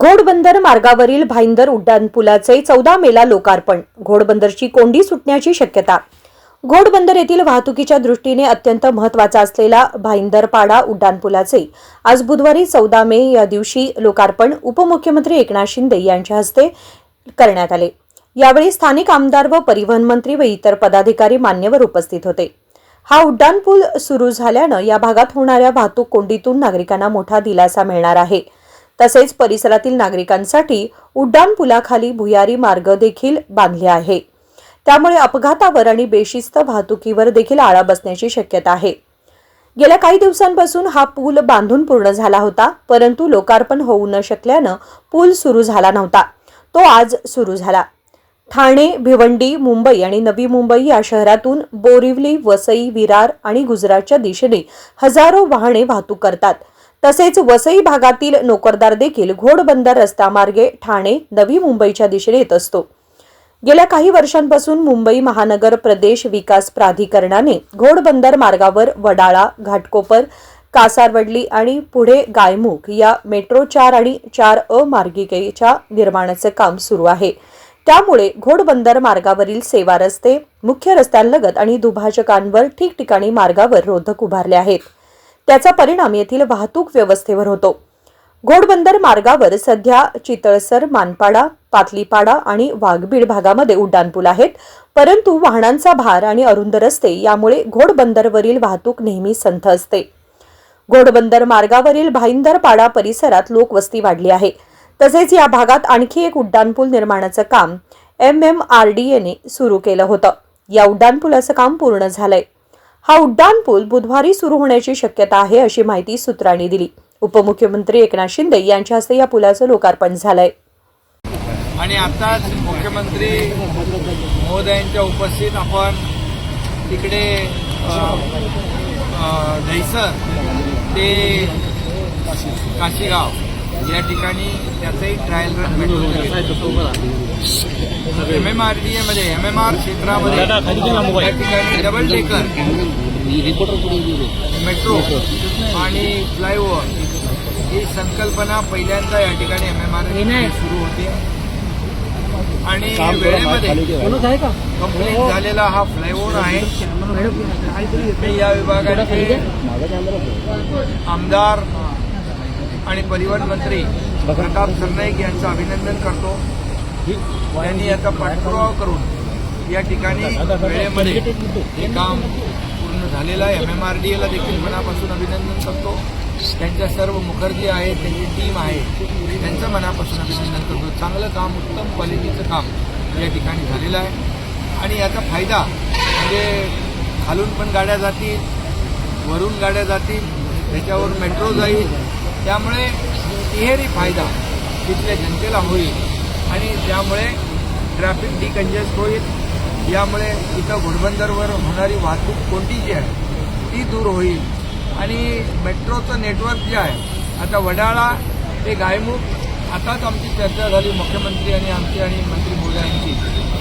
घोडबंदर मार्गावरील भाईंदर उड्डाणपुलाचे चौदा मेला लोकार्पण. घोडबंदरची कोंडी सुटण्याची शक्यता. घोडबंदर येथील वाहतुकीच्या दृष्टीने अत्यंत महत्त्वाचा असलेला भाईंदरपाडा उड्डाणपुलाचे आज बुधवारी चौदा मे या दिवशी लोकार्पण उपमुख्यमंत्री एकनाथ शिंदे यांच्या हस्ते करण्यात आले. यावेळी स्थानिक आमदार व परिवहन मंत्री व इतर पदाधिकारी मान्यवर उपस्थित होते. हा उड्डाणपूल सुरू झाल्यानं या भागात होणाऱ्या वाहतूक कोंडीतून नागरिकांना मोठा दिलासा मिळणार आहे. तसेच परिसरातील नागरिकांसाठी उड्डाणपुलाखाली भुयारी मार्ग देखील बांधले आहे. त्यामुळे अपघातावर आणि बेशिस्त वाहतुकीवर देखील आळा बसण्याची शक्यता आहे. गेल्या काही दिवसांपासून हा पूल बांधून पूर्ण झाला होता परंतु लोकार्पण होऊ न शकल्यानं पूल सुरू झाला नव्हता. तो आज सुरू झाला. ठाणे भिवंडी मुंबई आणि नवी मुंबई या शहरातून बोरिवली वसई विरार आणि गुजरातच्या दिशेने हजारो वाहने वाहतूक करतात. तसेच वसई भागातील नोकरदार देखील घोडबंदर रस्तामार्गे ठाणे नवी मुंबईच्या दिशेने येत असतो. गेल्या काही वर्षांपासून मुंबई महानगर प्रदेश विकास प्राधिकरणाने घोडबंदर मार्गावर वडाळा घाटकोपर कासारवडली आणि पुढे गायमुख या मेट्रो चार आणि चार अ मार्गिकेच्या निर्माणाचे काम सुरू आहे. त्यामुळे घोडबंदर मार्गावरील सेवा रस्ते मुख्य रस्त्यांलगत आणि दुभाजकांवर ठिकठिकाणी मार्गावर रोधक उभारले आहेत. त्याचा परिणाम येथील वाहतूक व्यवस्थेवर होतो. घोडबंदर मार्गावर सध्या चितळसर मानपाडा पातलीपाडा आणि वाघबीड भागामध्ये उड्डाणपूल आहेत. परंतु वाहनांचा भार आणि अरुंद रस्ते यामुळे घोडबंदरवरील वाहतूक नेहमी संथ असते. घोडबंदर मार्गावरील भाईंदरपाडा परिसरात लोकवस्ती वाढली आहे. तसेच या भागात आणखी एक उड्डाणपूल निर्माणाचं काम एम एम आर डी एने सुरू केलं होतं. या उड्डाणपुलाचं काम पूर्ण झालंय. हा उड्डाण पूल बुधवारी सुरू होण्याची शक्यता आहे अशी माहिती सूत्रांनी दिली. उपमुख्यमंत्री एकनाथ शिंदे यांच्या हस्ते या पुलाचं लोकार्पण झालंय. आणि आताच मुख्यमंत्री महोदयांच्या उपस्थित आपण तिकडे दहिसर ते काशीगाव या ठिकाणी त्याचंही trial run M M R D एमध्ये एम एम आर क्षेत्रामध्ये या ठिकाणी डबल डेकर मेट्रो आणि फ्लायओव्हर ही संकल्पना पहिल्यांदा या ठिकाणी एम एम आर सुरू होते. आणि वेळेमध्ये कंप्लीट झालेला हा फ्लायओव्हर आहे. मी या विभागाचे आमदार आणि परिवहन मंत्री प्रताप सरनाईक यांचं अभिनंदन करतो. त्यांनी याचा पाठपुरावा करून या ठिकाणी वेळेमध्ये हे काम पूर्ण झालेलं आहे. एम एम आर डी एला देखील मनापासून अभिनंदन करतो. त्यांच्या सर्व मुखर्जी आहेत त्यांची टीम आहे त्यांचं मनापासून अभिनंदन करतो. चांगलं काम उत्तम क्वालिटीचं काम या ठिकाणी झालेलं आहे. आणि याचा फायदा म्हणजे खालून पण गाड्या जातील वरून गाड्या जातील त्याच्यावर मेट्रो जाईल. त्यामुळे तिहेरी फायदा तिथल्या जनतेला होईल. आणि त्यामुळे ट्रॅफिक डिकंजेस्ट होईल. यामुळे इथं घोडबंदरवर होणारी वाहतूक कोणती जी आहे ती दूर होईल. आणि मेट्रोचं नेटवर्क जे आहे आता वडाळा ते गायमुख आताच आमची चर्चा झाली मुख्यमंत्री आणि आमची आणि मंत्री मोदयांची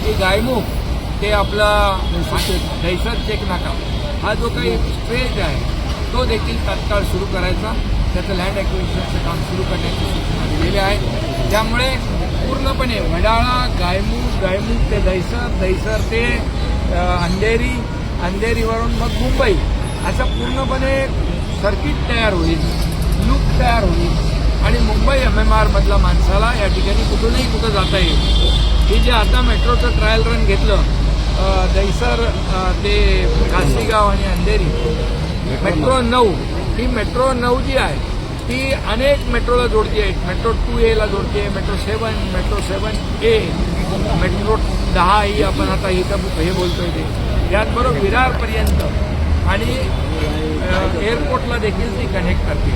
की गायमुख ते आपला दहशत चेक नाका. हा जो काही स्ट्रेच आहे तो देखील तात्काळ सुरू करायचा. त्याचं लँड ॲक्विशनचं काम सुरू करण्याची सूचना दिलेली आहे. त्यामुळे पूर्णपणे वडाळा गायमुख गायमुख ते दहिसर दहिसर ते अंधेरी अंधेरीवरून मग मुंबई. असं पूर्णपणे सर्किट तयार होईल लूप तयार होईल. आणि मुंबई एम एम आरमधला माणसाला या ठिकाणी कुठूनही कुठं जाता येईल. हे जे आता मेट्रोचं ट्रायल रन घेतलं दहिसर ते काशीगाव आणि अंधेरी. मेट्रो नऊ. ही मेट्रो नऊ जी आहे ती अनेक मेट्रोला जोडते आहे. मेट्रो टू एला जोडते metro seven metro seven A metro दहा ही आपण आता इथं हे बोलतोय ते. याचबरोबर विरारपर्यंत आणि एअरपोर्टला देखील ती कनेक्ट करते.